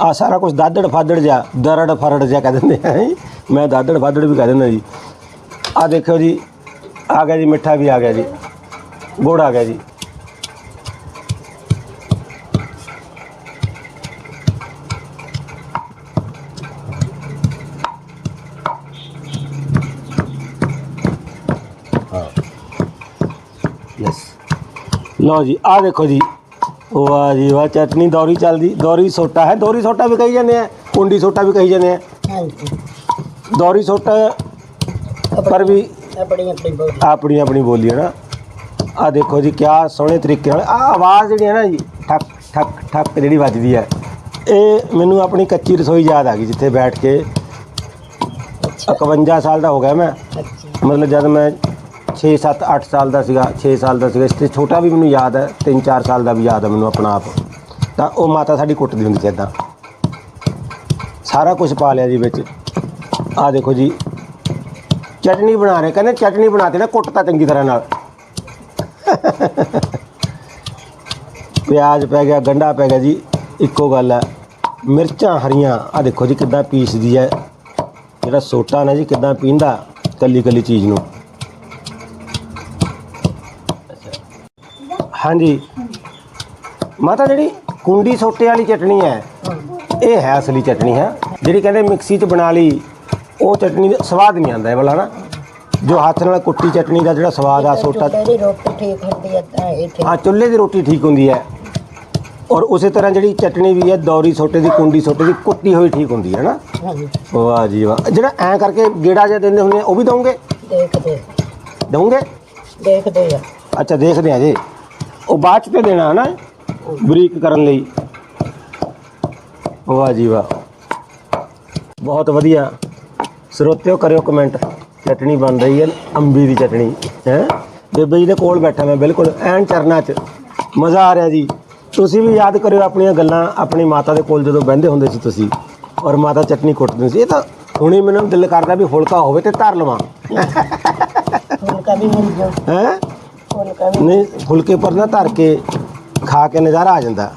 ਆ ਸਾਰਾ ਕੁਝ ਦਾਦੜ ਫਾਦੜ ਜਾ ਦਰੜ ਫਰੜ ਜਾ ਕਹਿ ਦਿੰਦੇ ਆ ਜੀ। ਮੈਂ ਦਾਦੜ ਫਾਦੜ ਵੀ ਕਹਿ ਦਿੰਦਾ ਜੀ। ਆ ਦੇਖੋ ਜੀ, ਆ ਗਿਆ ਜੀ, ਮਿੱਠਾ ਵੀ ਆ ਗਿਆ ਜੀ। ਗੁੜ ਆ ਗਿਆ ਜੀ। ਯਸ ਲਓ ਜੀ ਆ ਦੇਖੋ ਜੀ। ਵਾਹ ਜੀ ਵਾਹ ਚਟਨੀ ਦੌਰੀ ਚੱਲਦੀ ਦੌਰੀ ਸੋਟਾ ਹੈ ਦੌਰੀ ਸੋਟਾ ਵੀ ਕਹੀ ਜਾਂਦੇ ਆ ਕੁੰਡੀ ਸੋਟਾ ਵੀ ਕਹੀ ਜਾਂਦੇ ਆ। ਹਾਂਜੀ। ਦੌਰੀ ਸੋਟਾ ਪਰ ਵੀ ਆਪਣੀ ਆਪਣੀ ਬੋਲੀ। ਆਪਣੀ ਆਪਣੀ ਬੋਲੀ ਹੈ ਨਾ। ਆ ਦੇਖੋ ਜੀ ਕਿਆ ਸੋਹਣੇ ਤਰੀਕੇ ਨਾਲ ਆ ਆਵਾਜ਼ ਜਿਹੜੀ ਹੈ ਨਾ ਜੀ ਠੱਕ ਠੱਕ ਠੱਕ ਜਿਹੜੀ ਵੱਜਦੀ ਹੈ। ਇਹ ਮੈਨੂੰ ਆਪਣੀ ਕੱਚੀ ਰਸੋਈ ਯਾਦ ਆ ਗਈ ਜਿੱਥੇ ਬੈਠ ਕੇ ਅੱਛਾ। 51 ਸਾਲ ਦਾ ਹੋ ਗਿਆ ਮੈਂ। ਮਤਲਬ ਜਦ ਮੈਂ 6 7 8 ਸਾਲ ਦਾ ਸੀਗਾ 6 ਸਾਲ ਦਾ ਸੀਗਾ, ਇਸ ਤੇ ਛੋਟਾ ਵੀ ਮੈਨੂੰ ਯਾਦ ਹੈ 3 4 ਸਾਲ ਦਾ ਵੀ ਯਾਦ ਹੈ ਮੈਨੂੰ ਆਪਣਾ ਆਪ। ਤਾਂ ਉਹ ਮਾਤਾ ਸਾਡੀ ਕੁੱਟਦੀ ਹੁੰਦੀ ਸੀ ਇਦਾਂ ਸਾਰਾ ਕੁਝ ਪਾ ਲਿਆ ਜੀ ਵਿੱਚ। ਆ ਦੇਖੋ ਜੀ, ਚਟਨੀ ਬਣਾ ਰਹੇ, ਕਹਿੰਦੇ ਚਟਨੀ ਬਣਾਤੇ ਨਾ, ਕੁੱਟ ਕੁੱਟਤਾ ਚੰਗੀ ਤਰ੍ਹਾਂ ਨਾਲ। ਪਿਆਜ਼ ਪੈ ਗਿਆ, ਗੰਢਾ ਪੈ ਗਿਆ ਜੀ, ਇੱਕੋ ਗੱਲ ਹੈ। ਮਿਰਚਾਂ ਹਰੀਆਂ ਆ ਦੇਖੋ ਜੀ ਕਿੱਦਾਂ ਪੀਸਦੀ ਹੈ। ਜਿਹੜਾ ਸੋਟਾ ਨਾ ਜੀ, ਕਿੱਦਾਂ ਪੀਂਦਾ ਕੱਲੀ ਕੱਲੀ ਚੀਜ਼ ਨੂੰ। ਹਾਂਜੀ। ਮਾਤਾ ਜਿਹੜੀ ਕੁੰਡੀ ਸੋਟੇ ਵਾਲੀ ਚਟਣੀ ਹੈ ਇਹ ਹੈ ਅਸਲੀ ਚਟਣੀ ਹੈ। ਜਿਹੜੀ ਕਹਿੰਦੇ ਮਿਕਸੀ 'ਚ ਬਣਾ ਲਈ ਉਹ ਚਟਣੀ ਦਾ ਸਵਾਦ ਨਹੀਂ ਆਉਂਦਾ ਇਹ ਵਾਲਾ ਨਾ। ਜੋ ਹੱਥ ਨਾਲ ਕੁੱਟੀ ਚਟਣੀ ਦਾ ਜਿਹੜਾ ਸਵਾਦ ਆ ਸੋਟਾ ਜਿਹੜੀ ਰੋਟੀ ਠੀਕ ਹੁੰਦੀ ਹੈ ਤਾਂ ਇਹ ਠੀਕ। ਹਾਂ ਚੁੱਲ੍ਹੇ ਦੀ ਰੋਟੀ ਠੀਕ ਹੁੰਦੀ ਹੈ। ਔਰ ਉਸੇ ਤਰ੍ਹਾਂ ਜਿਹੜੀ ਚਟਣੀ ਵੀ ਹੈ ਦੌਰੀ ਸੋਟੇ ਦੀ ਕੁੰਡੀ ਸੋਟੇ ਦੀ ਕੁੱਟੀ ਹੋਈ ਠੀਕ ਹੁੰਦੀ ਹੈ ਨਾ। ਹਾਂਜੀ। ਵਾਹ ਜੀ ਵਾਹ। ਜਿਹੜਾ ਐਂ ਕਰਕੇ ਗੇੜਾ ਜਿਹਾ ਦਿੰਦੇ ਹੁੰਦੇ ਆ ਉਹ ਵੀ ਦਵੋਗੇ ਦੇਖਦੇ। ਦਵੋਗੇ ਦੇਖਦੇ ਆ। ਅੱਛਾ ਦੇਖਦੇ ਆ ਜੀ। ਉਹ ਬਾਅਦ ਚ ਤੇ ਦੇਣਾ ਹੈ ਨਾ ਬਰੀਕ ਕਰਨ ਲਈ। ਵਾਹ ਜੀ ਵਾਹ। ਬਹੁਤ ਵਧੀਆ। ਸਰੋਤਿਓ ਕਰਿਓ ਕਮੈਂਟ ਚਟਣੀ ਬਣ ਰਹੀ ਹੈ ਅੰਬੀ ਦੀ ਚਟਣੀ ਹੈ? ਬੇਬੇ ਜੀ ਦੇ ਕੋਲ ਬੈਠਾ ਮੈਂ ਬਿਲਕੁਲ ਐਨ ਚਰਨਾਂ 'ਚ। ਮਜ਼ਾ ਆ ਰਿਹਾ ਜੀ। ਤੁਸੀਂ ਵੀ ਯਾਦ ਕਰਿਓ ਆਪਣੀਆਂ ਗੱਲਾਂ ਆਪਣੀ ਮਾਤਾ ਦੇ ਕੋਲ ਜਦੋਂ ਬਹਿੰਦੇ ਹੁੰਦੇ ਸੀ ਤੁਸੀਂ ਔਰ ਮਾਤਾ ਚਟਣੀ ਕੁੱਟਦੀ ਸੀ। ਇਹ ਤਾਂ ਹੁਣੇ ਮੈਨੂੰ ਦਿਲ ਕਰਦਾ ਵੀ ਫੁਲਕਾ ਹੋਵੇ ਤੇ ਧਰ ਲਵਾਂ। ਫੁਲਕਾ ਵੀ ਮਿਲ ਜਾ ਹੈ? ਫੁਲਕਾ ਵੀ ਨਹੀਂ ਫੁਲਕੇ ਪਰ ਨਾ ਧਰ ਕੇ ਖਾ ਕੇ ਨਜ਼ਾਰਾ ਆ ਜਾਂਦਾ।